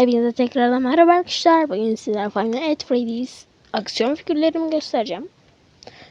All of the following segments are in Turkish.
Hepinize tekrardan merhaba arkadaşlar. Bugün sizlerle Five Nights at Freddy's aksiyon figürlerimi göstereceğim.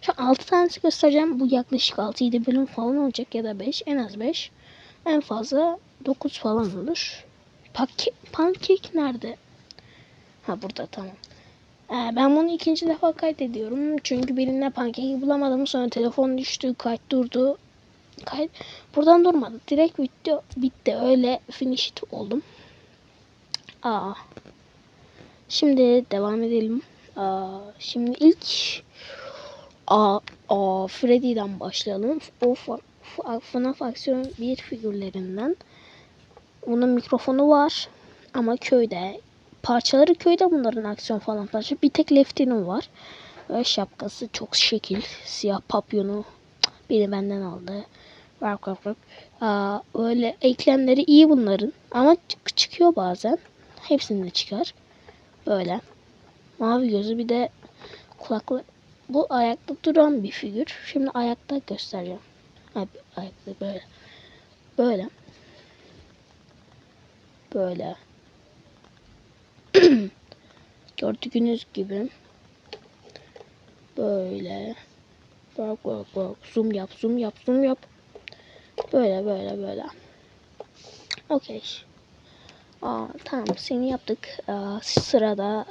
Şu an 6 tanesi göstereceğim. Bu yaklaşık 6-7 bölüm falan olacak ya da 5. En az 5. En fazla 9 falan olur. Pankek, pankek nerede? Ha burada tamam. Ee, ben bunu ikinci defa kaydediyorum. Çünkü birinde pankeki bulamadım. Sonra telefon düştü. Kayıt durdu. Kayıt buradan durmadı. Direkt bitti. Bitti. Öyle finish oldum. Aa. Şimdi devam edelim. Aa, şimdi ilk Aa, aa, Freddy'den başlayalım. O FNAF aksiyon bir figürlerinden. Bunun mikrofonu var. Ama köyde. Parçaları köyde bunların aksiyon falan parça. Bir tek Lefty'nin var. Ve şapkası çok şekil. Siyah papyonu. Biri benden aldı. Vark vark. Aa, öyle eklemleri iyi bunların. Ama çık- çıkıyor bazen. Hepsinde çıkar. Böyle. Mavi gözü bir de kulaklı. Bu ayakta duran bir figür. Şimdi ayakta göstereceğim. Ayakta böyle. Böyle. Böyle. Gördüğünüz gibi. Böyle. Bak bak bak. Zoom yap, zoom yap, zoom yap. Böyle böyle böyle. Okey. Aa, tamam seni yaptık. Aa, sırada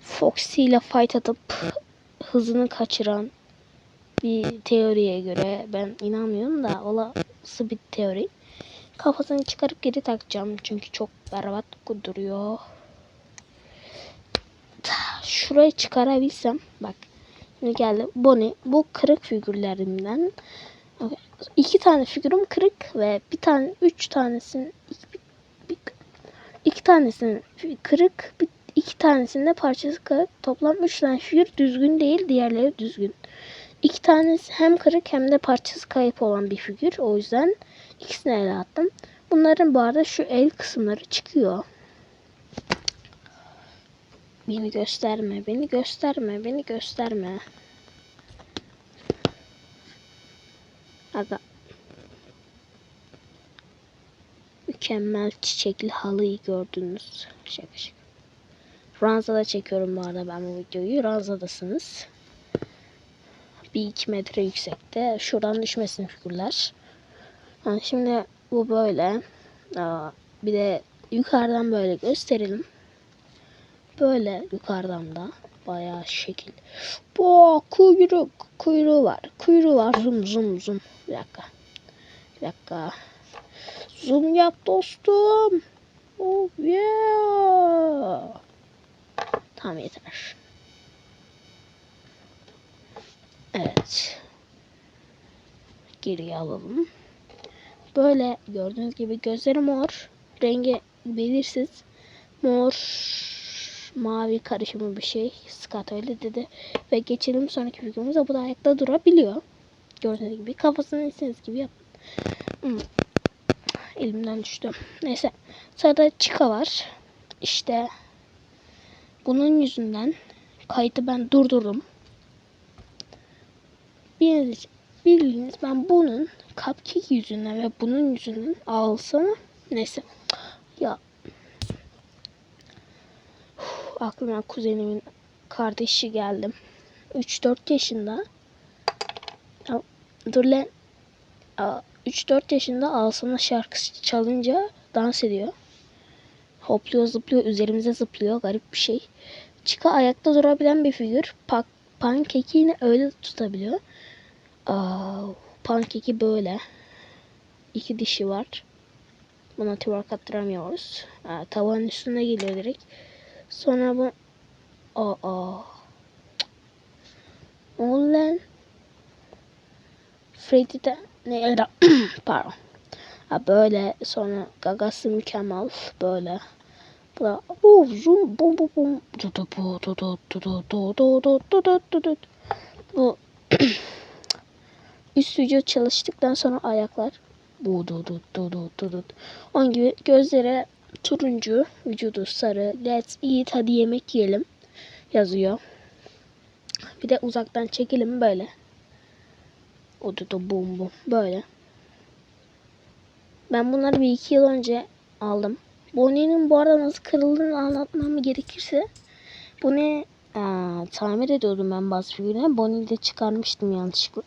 Foxy ile fight atıp hızını kaçıran bir teoriye göre ben inanmıyorum da olası bir teori. Kafasını çıkarıp geri takacağım çünkü çok berbat duruyor. Şurayı çıkarabilsem bak şimdi geldi Bonnie bu kırık figürlerimden Okay. İki tane figürüm kırık ve bir tane, üç tanesinin iki, bir, tanesinin kırık, bir, iki tanesinde parçası kırık. Toplam üç tane figür düzgün değil, diğerleri düzgün. İki tanesi hem kırık hem de parçası kayıp olan bir figür. O yüzden ikisini ele attım. Bunların bu arada şu el kısımları çıkıyor. Beni gösterme, beni gösterme, beni gösterme. Aga. Mükemmel çiçekli halıyı gördünüz. Şaka şaka. Ranzada çekiyorum bu arada ben bu videoyu. Ranzadasınız. Bir iki metre yüksekte. Şuradan düşmesin figürler. Yani şimdi bu böyle. Aa, bir de yukarıdan böyle gösterelim. Böyle yukarıdan da bayağı şekil. Bu kuyruk. Kuyruğu var. Kuyruğu var. Zoom zoom zoom. Bir dakika. Bir dakika. Zoom yap dostum. Oh yeah. Tamam yeter. Evet. Geriye alalım. Böyle gördüğünüz gibi gözleri mor. Rengi belirsiz. Mor mavi karışımı bir şey. Scott öyle dedi. Ve geçelim sonraki figürümüze. Bu da ayakta durabiliyor. Gördüğünüz gibi kafasını istediğiniz gibi yapın. Hmm. Elimden düştü. Neyse. Sırada Chica var. İşte bunun yüzünden kaydı ben durdurdum. Bildiğiniz, bildiğiniz ben bunun cupcake yüzünden ve bunun yüzünden alsana. Neyse. Ya aklıma kuzenimin kardeşi geldi. 3-4 yaşında. Ya, Dur lan. 3-4 yaşında Alsana şarkısı çalınca dans ediyor. Hopluyor zıplıyor üzerimize zıplıyor garip bir şey. Chica ayakta durabilen bir figür. Pak pankeki yine öyle tutabiliyor. Aa, pankeki böyle. İki dişi var. Buna twerk attıramıyoruz. Aa, tavanın üstüne geliyor direkt. Sonra bu Aa. Ulan. Freddy'de ne era pardon. Ha böyle sonra gagası mükemmel böyle. Bu da oh, zoom bum bum bum. Du du bu du du du du du du du du du du du. Bu üst vücut çalıştıktan sonra ayaklar bu du du du du du du. Onun gibi gözleri turuncu, vücudu sarı. Let's eat hadi yemek yiyelim yazıyor. Bir de uzaktan çekelim böyle. O da da bum bum böyle. Ben bunları bir iki yıl önce aldım. Bonnie'nin bu arada nasıl kırıldığını anlatmam gerekirse Bonnie aa, tamir ediyordum ben bazı figürleri. Bonnie'yi de çıkarmıştım yanlışlıkla.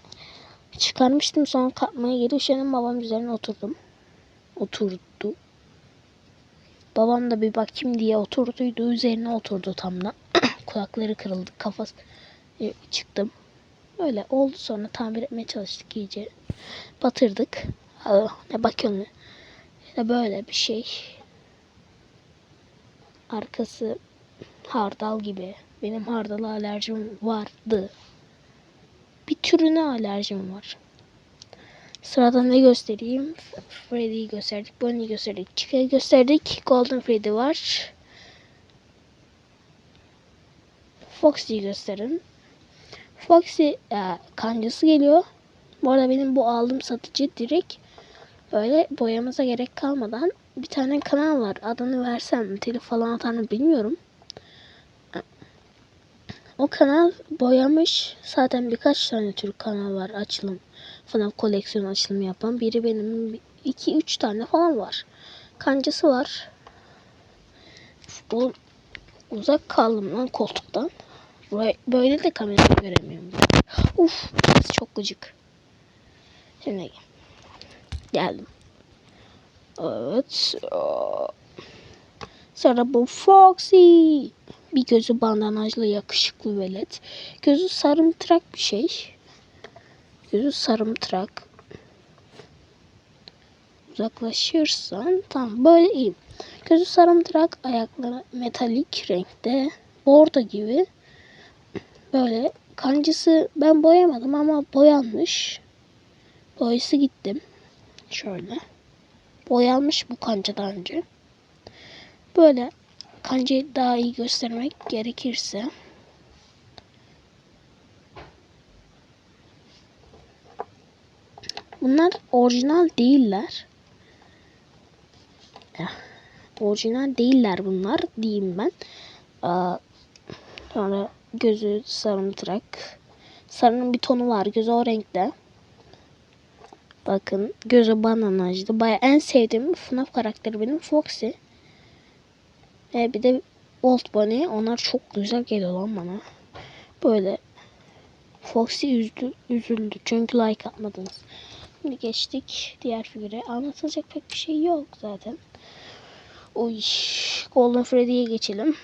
Çıkarmıştım sonra kapmaya geri üşendim babam üzerine oturdum. Oturdu. Babam da bir bakayım diye oturduydu. Üzerine oturdu tam da. Kulakları kırıldı. Kafası e, çıktım. Öyle oldu sonra tamir etmeye çalıştık iyice. Batırdık. Aa, ne bakıyorsun? İşte böyle bir şey. Arkası hardal gibi. Benim hardala alerjim vardı. Bir türüne alerjim var. Sırada ne göstereyim? Freddy'yi gösterdik, Bonnie'yi gösterdik, Chicka'yı gösterdik. Golden Freddy var. Foxy'yi gösterin. Foxy e, kancası geliyor. Bu arada benim bu aldığım satıcı direkt böyle boyamıza gerek kalmadan bir tane kanal var. Adını versem telif falan atar mı bilmiyorum. O kanal boyamış. Zaten birkaç tane Türk kanal var açılım. FNAF koleksiyon açılımı yapan. Biri benim 2-3 tane falan var. Kancası var. Bu uzak kaldım lan koltuktan. Böyle- Böyle de kamerayı göremiyorum. Uf, çok gıcık. Şimdi geldim. Evet. Sonra bu Foxy. Bir gözü bandanajlı yakışıklı velet. Gözü sarımtırak bir şey. Gözü sarımtırak. Uzaklaşırsan tam böyle iyi. Gözü sarımtırak, ayakları metalik renkte. Bordo gibi. Böyle kancısı ben boyamadım ama boyanmış. Boyası gittim. Şöyle. Boyanmış bu kanca daha önce. Böyle kancayı daha iyi göstermek gerekirse bunlar orijinal değiller. Eh, Orijinal değiller bunlar diyeyim ben. Aa, sonra gözü sarımtırak. Sarının bir tonu var. Gözü o renkte. Bakın gözü bananajlı. Baya en sevdiğim FNAF karakteri benim Foxy. Ve bir de Old Bunny. Onlar çok güzel geliyor lan bana. Böyle Foxy üzdü, üzüldü. Çünkü like atmadınız. Şimdi geçtik diğer figüre. Anlatılacak pek bir şey yok zaten. Oy. Golden Freddy'ye geçelim.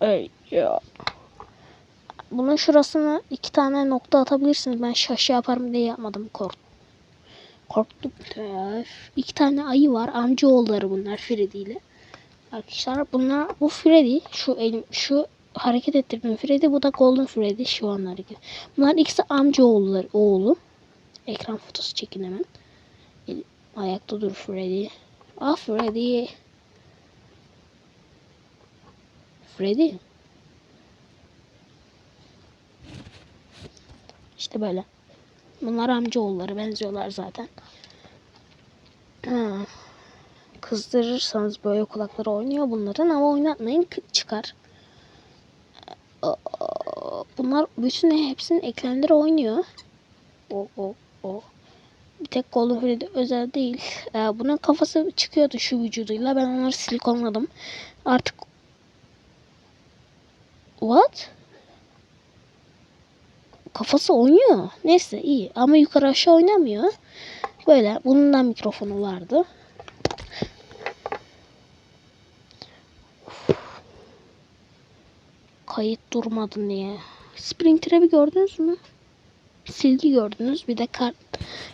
Ey ya. Bunun şurasına iki tane nokta atabilirsiniz. Ben şaşı yaparım diye yapmadım. Kork Korktum. İki tane ayı var. Amcaoğulları bunlar Freddy ile. Arkadaşlar bunlar bu Freddy şu elim şu hareket ettirdiğim Freddy bu da Golden Freddy şu an hareket. Bunlar ikisi amcaoğulları oğlu. Ekran fotosu çekin hemen. Ayakta dur Freddy. Ah Freddy. Freddy. İşte böyle. Bunlar amcaoğulları benziyorlar zaten. Ha. Kızdırırsanız böyle kulakları oynuyor bunların ama oynatmayın çıkar. Bunlar bütün hepsinin eklemleri oynuyor. O o o. Bir tek Golden Freddy özel değil. Ee, bunun kafası çıkıyordu şu vücuduyla. Ben onları silikonladım. Artık What? Kafası oynuyor. Neyse iyi. Ama yukarı aşağı oynamıyor. Böyle. Bunun da mikrofonu vardı. Kayıt durmadı niye? Springtrap'i gördünüz mü? Silgi gördünüz. Bir de kart,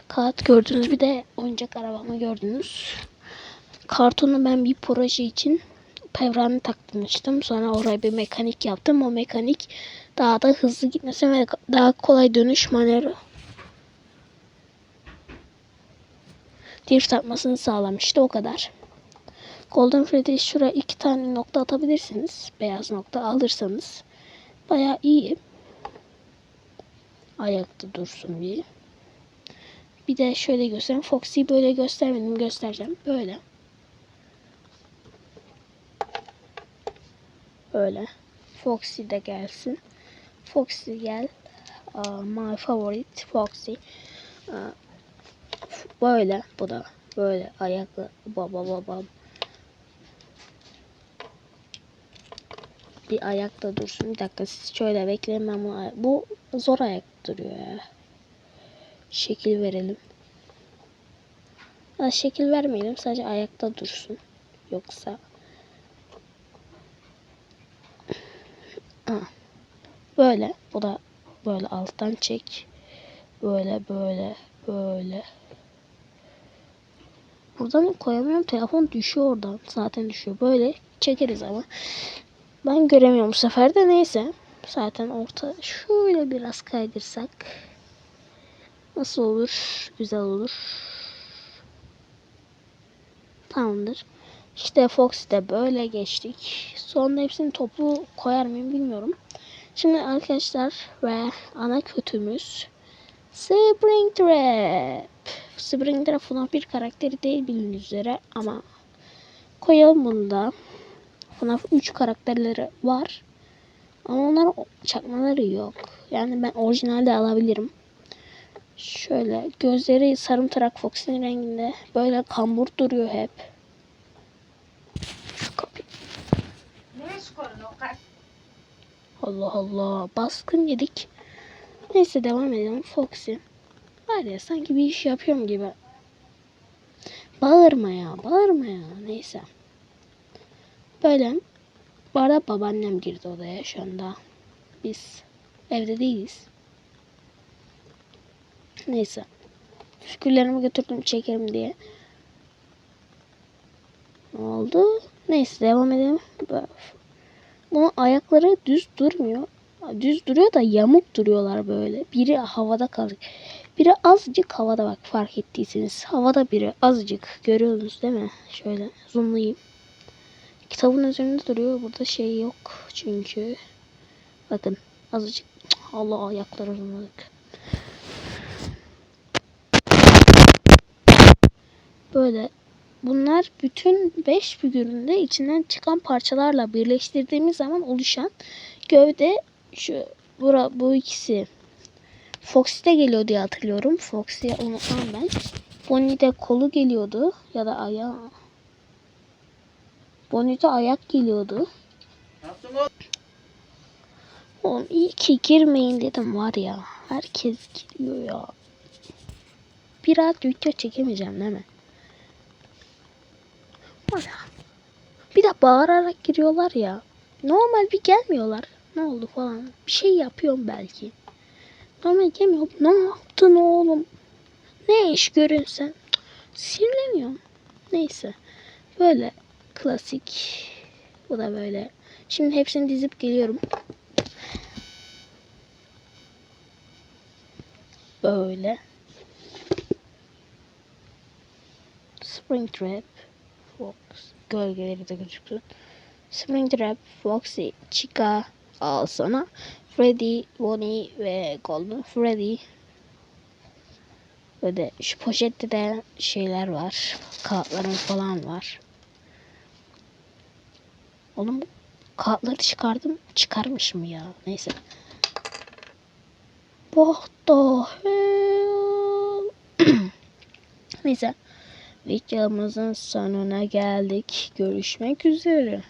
kağıt gördünüz. Bir de oyuncak arabamı gördünüz. Kartonu ben bir proje için pevrani taktırmıştım. Sonra oraya bir mekanik yaptım. O mekanik daha da hızlı gitmesi ve daha kolay dönüş manevra drift atmasını sağlamıştı. O kadar. Golden Freddy şuraya iki tane nokta atabilirsiniz. Beyaz nokta alırsanız. Baya iyi. Ayakta dursun bir. Bir de şöyle göstereyim. Foxy'yi böyle göstermedim. Göstereceğim. Böyle. Böyle. Foxy de gelsin. Foxy gel. Aa, my favorite Foxy. Aa, Böyle bu da böyle ayaklı baba babam. Bir ayakta dursun. Bir dakika siz şöyle bekleyin ben bunu Bu zor ayak duruyor ya. Şekil verelim. Ya şekil vermeyelim sadece ayakta dursun. Yoksa Aa, böyle bu da böyle alttan çek. Böyle böyle böyle. Buradan koyamıyorum. Telefon düşüyor oradan. Zaten düşüyor. Böyle çekeriz ama. Ben göremiyorum bu sefer de neyse. Zaten orta şöyle biraz kaydırsak. Nasıl olur? Güzel olur. Tamamdır. İşte Fox'te böyle geçtik. Sonra hepsini toplu koyar mıyım bilmiyorum. Şimdi arkadaşlar ve ana kötümüz Springtrap. Springtrap FNAF bir karakteri değil bildiğiniz üzere ama koyalım bunu da. FNAF 3 karakterleri var. Ama onlar çakmaları yok. Yani ben orijinalde alabilirim. Şöyle gözleri sarımtırak Fox'in renginde. Böyle kambur duruyor hep. Allah Allah. Baskın yedik. Neyse devam edelim. Foxy. Var ya sanki bir iş yapıyorum gibi. Bağırma ya. Bağırma ya. Neyse. Böyle. Bu arada babaannem girdi odaya şu anda. Biz evde değiliz. Neyse. Figürlerimi götürdüm çekerim diye. Ne oldu? Neyse devam edelim. Bunun ayakları düz durmuyor. Düz duruyor da yamuk duruyorlar böyle. Biri havada kalıyor. Biri azıcık havada bak fark ettiyseniz. Havada biri azıcık. Görüyorsunuz değil mi? Şöyle zoomlayayım. Kitabın üzerinde duruyor. Burada şey yok çünkü. Bakın azıcık. Allah ayakları zoomladık. Böyle Bunlar bütün 5 figüründe içinden çıkan parçalarla birleştirdiğimiz zaman oluşan gövde şu bura bu ikisi Foxy'de geliyor diye hatırlıyorum. Foxy'ye unutmam ben. Bonnie'de kolu geliyordu ya da ayağı. Bonnie'de ayak geliyordu. Oğlum iyi ki girmeyin dedim var ya. Herkes giriyor ya. Bir rahat video çekemeyeceğim değil mi? Var. Bir de bağırarak giriyorlar ya. Normal bir gelmiyorlar. Ne oldu falan. Bir şey yapıyorum belki. Normal gelmiyor. Ne yaptın oğlum? Ne iş görünsen? Sinirleniyorum. Neyse. Böyle klasik. Bu da böyle. Şimdi hepsini dizip geliyorum. Böyle. Springtrap. Fox. Gölgeleri de gözüktü. Springtrap, Foxy, Chica, al sana. Freddy, Bonnie ve Golden Freddy. Böyle şu poşette de şeyler var. Kağıtlarım falan var. Oğlum kağıtları çıkardım. Çıkarmışım ya. Neyse. What the hell? Neyse. Videomuzun sonuna geldik. Görüşmek üzere.